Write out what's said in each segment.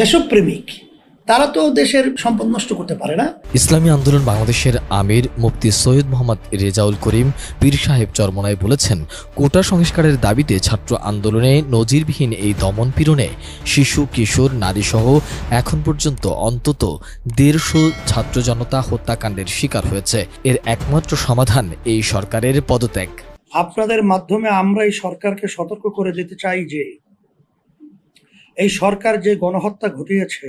দেশপ্রেমিক তারা তো দেশের সম্পদ নষ্ট করতে পারে না। ইসলামী আন্দোলন বাংলাদেশের আমির মুফতি সৈয়দ মোহাম্মদ রেজাউল করিম পীর সাহেব চরমনায় বলেছেন কোটা সংস্কারের দাবিতে ছাত্র আন্দোলনে নজিরবিহীন এই দমন পীড়নে শিশু কিশোর নারীসহ এখন পর্যন্ত অন্তত দেড়শো ছাত্র জনতা হত্যাকাণ্ডের শিকার হয়েছে। এর একমাত্র সমাধান এই সরকারের পদত্যাগ। আপনাদের মাধ্যমে আমরা এই সরকারকে সতর্ক করে দিতে চাই যে এই সরকার যে গণহত্যা ঘটিয়েছে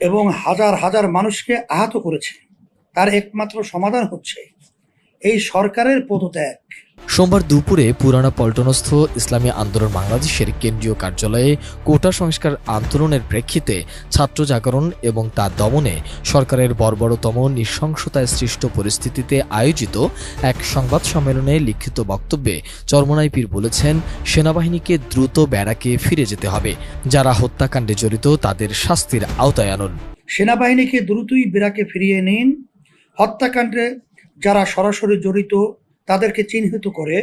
এবং হাজার হাজার মানুষকে আহত করেছে, তার একমাত্র সমাধান হচ্ছে এই সরকারের পদত্যাগ। সোমবার দুপুরে পুরানা পল্টনস্থ ইসলামী আন্দোলন বাংলাদেশের কেন্দ্রীয় কার্যালয়ে কোটা সংস্কার আন্দোলনের প্রেক্ষিতে ছাত্র জাগরণ এবং তা দমনে সরকারের বর্বরতম নৃশংসতায় সৃষ্ট পরিস্থিতিতে আয়োজিত এক সংবাদ সম্মেলনে লিখিত বক্তব্যে চরমনাই পীর বলেছেন, সেনাবাহিনীকে দ্রুত ব্যারাকে ফিরে যেতে হবে। যারা হত্যাকাণ্ডে জড়িত তাদের শাস্তির আওতায় আনুন। সেনাবাহিনীকে দ্রুতই বিরাকে ফিরিয়ে নিন। হত্যাকাণ্ডে যারা সরাসরি জড়িত তাদেরকে চিহ্নিত করে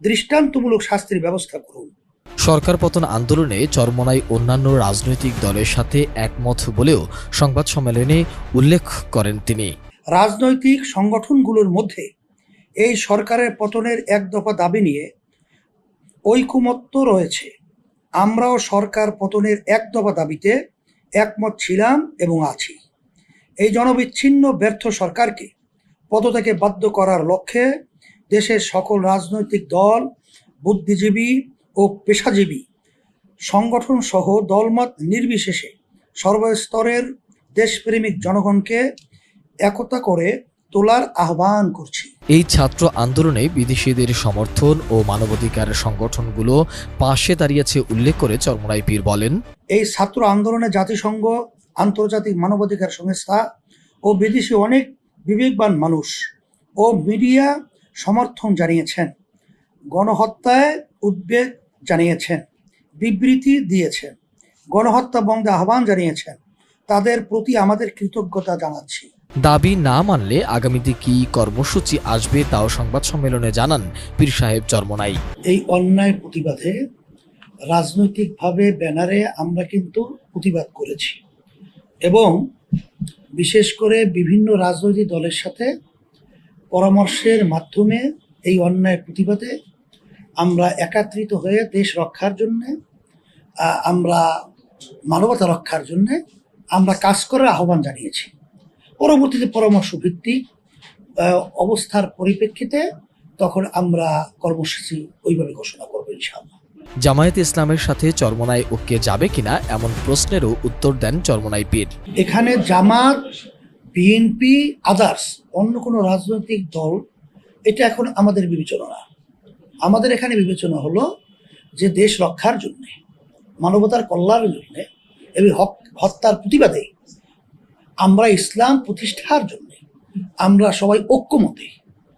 দৃষ্টান্তমূলক শাস্তির ব্যবস্থা করুন। সরকার পতন আন্দোলনে চরমনাই অন্যান্য রাজনৈতিক দলের সাথে একমত বলেও সংবাদ সম্মেলনে উল্লেখ করেন তিনি। রাজনৈতিক সংগঠনগুলোর মধ্যে এই সরকারের পতনের এক দফা দাবি নিয়ে ঐকমত্য রয়েছে। আমরাও সরকার পতনের এক দফা দাবিতে একমত ছিলাম এবং আছি। এই জনবিচ্ছিন্ন ব্যর্থ সরকারকে পদত্যাগে বাধ্য করার লক্ষ্যে দেশের সকল রাজনৈতিক দল বুদ্ধিজীবী ও পেশাজীবী সংগঠন সহ দলমত নির্বিশেষে সর্বস্তরের দেশপ্রেমিক জনগণকে একতা করে তোলার আহ্বান করছি। এই ছাত্র আন্দোলনে বিদেশিদের সমর্থন ও মানবাধিকার সংগঠনগুলো পাশে দাঁড়িয়েছে উল্লেখ করে চরমনাই পীর বলেন। এই ছাত্র আন্দোলনে জাতিসংঘ আন্তর্জাতিক মানবাধিকার সংস্থা ও বিদেশি অনেক বিবেকবান মানুষ ও মিডিয়া সমর্থন জানিয়েছেন। গণহত্যায় উদ্বেগ জানিয়েছেন। বিবৃতি দিয়েছেন। গণহত্যা বন্ধে আহ্বান জানিয়েছেন। তাদের প্রতি আমাদের কৃতজ্ঞতা জানাচ্ছি। দাবি না মানলে আগামীতে কি কর্মসূচি আসবে তাও সংবাদ সম্মেলনে জানান পীর সাহেব চরমনাই। এই অন্যায় প্রতিবাদে রাজনৈতিকভাবে ব্যানারে আমরা কিন্তু প্রতিবাদ করেছি। এবং বিশেষ করে বিভিন্ন রাজনৈতিক দলের সাথে পরামর্শের মাধ্যমে এই অন্যায় প্রতিবাদে আমরা একাত্রিত হয়ে দেশ রক্ষার জন্যে আমরা মানবতা রক্ষার জন্যে আমরা কাজ করার আহ্বান জানিয়েছি। পরবর্তীতে পরামর্শ ভিত্তিক অবস্থার পরিপ্রেক্ষিতে তখন আমরা কর্মসূচি ওইভাবে ঘোষণা করব ইনশাআল্লাহ। জামায়াত ইসলামের সাথে চরমনাই ঐক্যে যাবে কিনা এমন প্রশ্নেরও উত্তর দেন চরমনাই পীর। এখানে জামাত বিএনপি আদার্স অন্য কোনো রাজনৈতিক দল, এটা এখন আমাদের বিবেচনা। না আমাদের এখানে বিবেচনা হলো যে দেশ রক্ষার জন্যে, মানবতার কল্যাণের জন্যে এবং হক- হত্যার প্রতিবাদে আমরা ইসলাম প্রতিষ্ঠার জন্যে আমরা সবাই ঐক্যমতে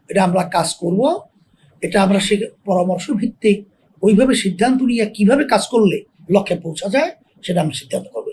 এটা আমরা কাজ করব, এটা আমরা সে পরামর্শ ভিত্তিক ওইভাবে সিদ্ধান্ত নিয়ে কীভাবে কাজ করলে লক্ষ্যে পৌঁছা যায় সেটা আমরা সিদ্ধান্ত করব।